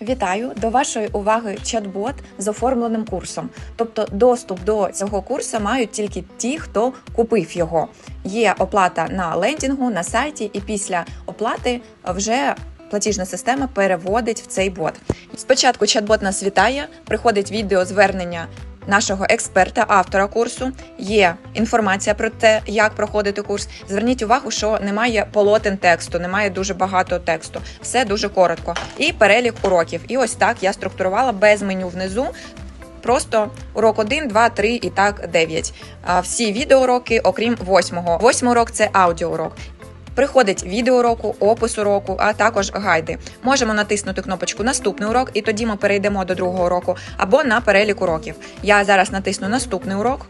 Вітаю до вашої уваги чат-бот з оформленим курсом. Тобто, доступ до цього курсу мають тільки ті, хто купив його. Є оплата на лендінгу на сайті, і після оплати вже платіжна система переводить в цей бот. Спочатку чат-бот нас вітає, приходить відео звернення нашого експерта, автора курсу. Є інформація про те, як проходити курс. Зверніть увагу, що немає полотен тексту, немає дуже багато тексту. Все дуже коротко. І перелік уроків. І ось так я структурувала без меню внизу. Просто урок 1, 2, 3 і так 9. А Всі відеоуроки, окрім восьмого. Восьмий урок це аудіоурок. Приходить відеоуроку, опис уроку, а також гайди. Можемо натиснути кнопочку Наступний урок, і тоді ми перейдемо до другого уроку або на перелік уроків. Я зараз натисну наступний урок.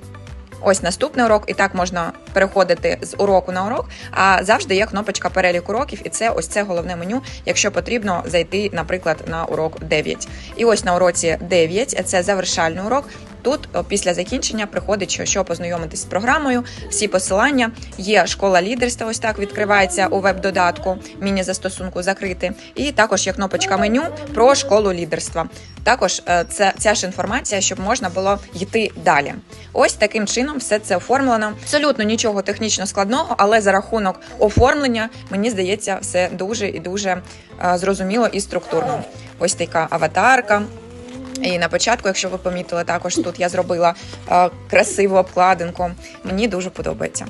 Ось наступний урок, і так можна переходити з уроку на урок. А завжди є кнопочка перелік уроків, і це ось це головне меню, якщо потрібно зайти, наприклад, на урок 9. І ось на уроці 9, це завершальний урок. Тут після закінчення приходить, що, познайомитись з програмою, всі посилання. Є школа лідерства, ось так відкривається у веб-додатку, міні-застосунку закрити. І також є кнопочка меню про школу лідерства. Також е, це ця ж інформація, щоб можна було йти далі. Ось таким чином все це оформлено. Абсолютно нічого технічно складного, але за рахунок оформлення мені здається все дуже і дуже е, зрозуміло і структурно. Ось така аватарка. І на початку, якщо ви помітили, також тут я зробила е, красиву обкладинку. Мені дуже подобається.